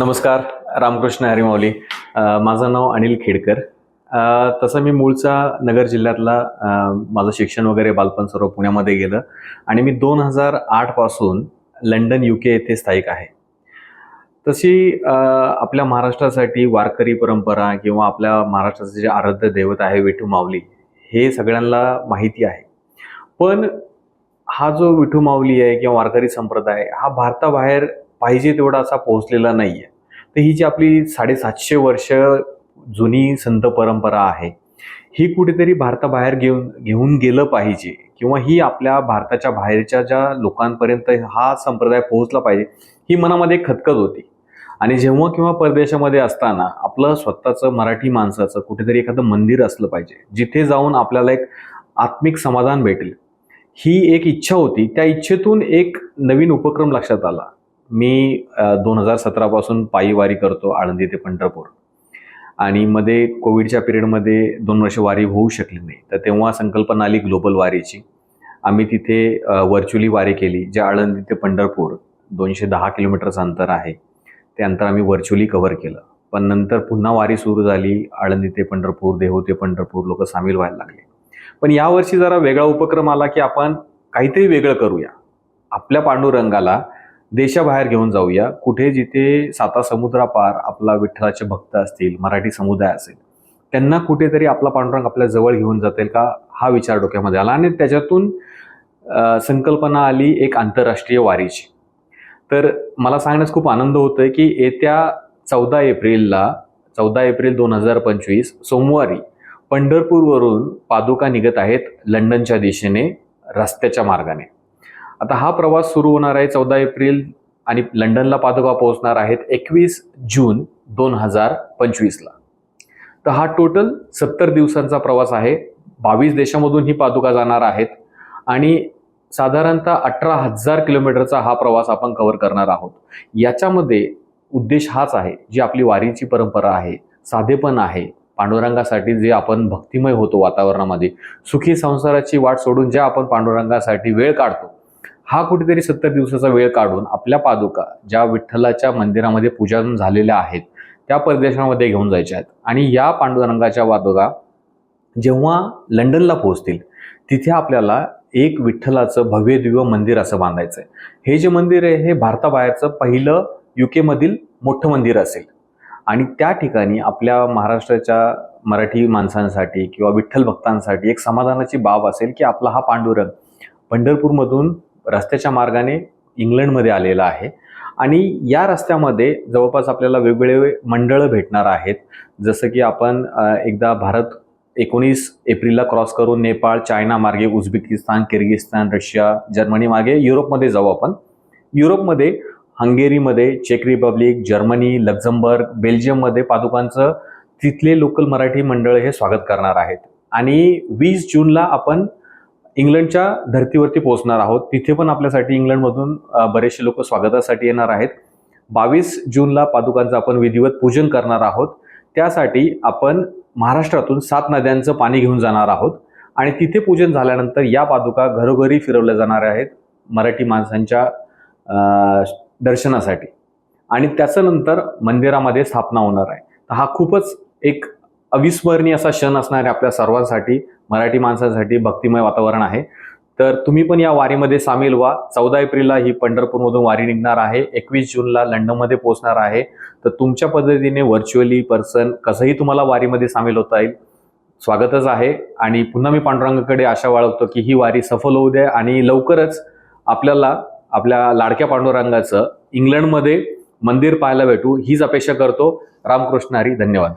नमस्कार रामकृष्ण हरिमावली माझं नाव अनिल खेडकर. तसं मी मूळचा नगर जिल्ह्यातला माझं शिक्षण वगैरे बालपण सर्व पुण्यामध्ये गेलं आणि मी दोन हजार आठपासून लंडन यू के येथे स्थायिक आहे. तशी आपल्या महाराष्ट्रासाठी वारकरी परंपरा किंवा आपल्या महाराष्ट्राचे जे आराध्य दैवत आहे विठू माऊली हे सगळ्यांना माहिती आहे. पण हा जो विठू माऊली आहे किंवा वारकरी संप्रदाय हा भारताबाहेर पाहिजे तेवढा असा पोहोचलेला नाही आहे तर ही जी आपली साडेसातशे वर्ष जुनी संत परंपरा आहे ही कुठेतरी भारताबाहेर घेऊन घेऊन गेलं पाहिजे किंवा ही आपल्या भारताच्या बाहेरच्या ज्या लोकांपर्यंत हा संप्रदाय पोहोचला पाहिजे ही मनामध्ये एक खतखत होती. आणि जेव्हा किंवा परदेशामध्ये असताना आपलं स्वतःचं मराठी माणसाचं कुठेतरी एखादं मंदिर असलं पाहिजे जिथे जाऊन आपल्याला एक आत्मिक समाधान भेटेल. ही एक इच्छा होती त्या इच्छेतून एक नवीन उपक्रम लक्षात आला. मी दोन हजार सतरापासून पायी वारी करतो आळंदी ते पंढरपूर. आणि मध्ये कोविडच्या पिरियडमध्ये दोन वर्ष वारी होऊ शकली नाही. तर तेव्हा संकल्पना आली ग्लोबल वारीची. आम्ही तिथे व्हर्च्युअली वारी केली जे आळंदी ते पंढरपूर दोनशे दहा किलोमीटरचं अंतर आहे. ते अंतर आम्ही व्हर्च्युअली कव्हर केलं. पण नंतर पुन्हा वारी सुरू झाली आळंदी ते पंढरपूर देहू ते पंढरपूर लोक सामील व्हायला लागले. पण यावर्षी जरा वेगळा उपक्रम आला की आपण काहीतरी वेगळं करूया. आपल्या पांडुरंगाला देशाबाहेर घेऊन जाऊया. कुठे जिथे साता समुद्रापार आपला विठ्ठलाचे भक्त असतील मराठी समुदाय असेल त्यांना कुठेतरी आपला पांडुरंग आपल्या जवळ घेऊन जातील का? हा विचार डोक्यामध्ये आला. आणि त्याच्यातून संकल्पना आली एक आंतरराष्ट्रीय वारीची. तर मला सांगण्यास खूप आनंद होतोय की येत्या चौदा एप्रिलला चौदा एप्रिल दोन हजार पंचवीस सोमवारी पंढरपूरवरून पादुका निघत आहेत लंडनच्या दिशेने रस्त्याच्या मार्गाने. आता हा प्रवास सुरू होणार आहे चौदा एप्रिल आणि लंडनला पादुका पोहोचणार आहेत एकवीस जून दोन हजार पंचवीसला. तर हा टोटल सत्तर दिवसांचा प्रवास आहे. बावीस देशामधून ही पादुका जाणार आहेत आणि साधारणतः अठरा हजार किलोमीटरचा हा प्रवास आपण कव्हर करणार आहोत. याच्यामध्ये उद्देश हाच आहे जी आपली वारीची परंपरा आहे साधेपण आहे पांडुरंगासाठी जे आपण भक्तिमय होतो वातावरणामध्ये सुखी संसाराची वाट सोडून ज्या आपण पांडुरंगासाठी वेळ काढतो हा कुठेतरी सत्तर दिवसाचा वेळ काढून आपल्या पादुका ज्या विठ्ठलाच्या मंदिरामध्ये पूजन झालेल्या आहेत त्या परदेशामध्ये घेऊन जायच्या आहेत. आणि या पांडुरंगाच्या पादुका जेव्हा लंडनला पोहोचतील तिथे आपल्याला एक विठ्ठलाचं भव्य दिव्य मंदिर असं बांधायचं आहे हे जे मंदिर आहे हे भारताबाहेरचं पहिलं युकेमधील मोठं मंदिर असेल. आणि त्या ठिकाणी आपल्या महाराष्ट्राच्या मराठी माणसांसाठी किंवा विठ्ठल भक्तांसाठी एक समाधानाची बाब असेल की आपला हा पांडुरंग पंढरपूरमधून रस्त्याच्या मार्गाने इंग्लंडमध्ये आलेला आहे. आणि या रस्त्यामध्ये जवळपास आपल्याला वेगवेगळे मंडळं भेटणार आहेत. जसं की आपण एकदा भारत एकोणीस एप्रिलला क्रॉस करून नेपाळ चायना मार्गे उझबेकिस्तान किर्गिस्तान रशिया जर्मनी मार्गे युरोपमध्ये जाऊ आपण. युरोपमध्ये हंगेरीमध्ये चेक रिपब्लिक जर्मनी लक्झमबर्ग बेल्जियममध्ये पादुकांचं तिथले लोकल मराठी मंडळ हे स्वागत करणार आहेत. आणि वीस जूनला आपण इंग्लंडच्या धर्तीवरती पोहोचणार आहोत. तिथे पण आपल्यासाठी इंग्लंडमधून बरेचसे लोक स्वागतासाठी येणार आहेत. बावीस जूनला पादुकांचं आपण विधिवत पूजन करणार आहोत. त्यासाठी आपण महाराष्ट्रातून सात नद्यांचं पाणी घेऊन जाणार आहोत. आणि तिथे पूजन झाल्यानंतर या पादुका घरोघरी फिरवल्या जाणार आहेत मराठी माणसांच्या दर्शनासाठी. आणि त्याचं नंतर मंदिरामध्ये स्थापना होणार आहे. तर हा खूपच एक अविस्मरणीय असा क्षण असणारे आपल्या सर्वांसाठी मराठी माणसांसाठी भक्तिमय वातावरण आहे. तर तुम्ही पण या वारीमध्ये सामील व्हा. चौदा एप्रिलला ही पंढरपूरमधून वारी निघणार आहे. एकवीस जूनला लंडनमध्ये पोहोचणार आहे. तर तुमच्या पद्धतीने व्हर्च्युअली पर्सन कसंही तुम्हाला वारीमध्ये सामील होता येईल. स्वागतच आहे. आणि पुन्हा मी पांडुरंगाकडे आशा बाळगतो की ही वारी सफल होऊ द्या आणि लवकरच आपल्याला आपल्या लाडक्या पांडुरंगाचं इंग्लंडमध्ये मंदिर पाहायला भेटू. हीच अपेक्षा करतो. रामकृष्ण हरी धन्यवाद.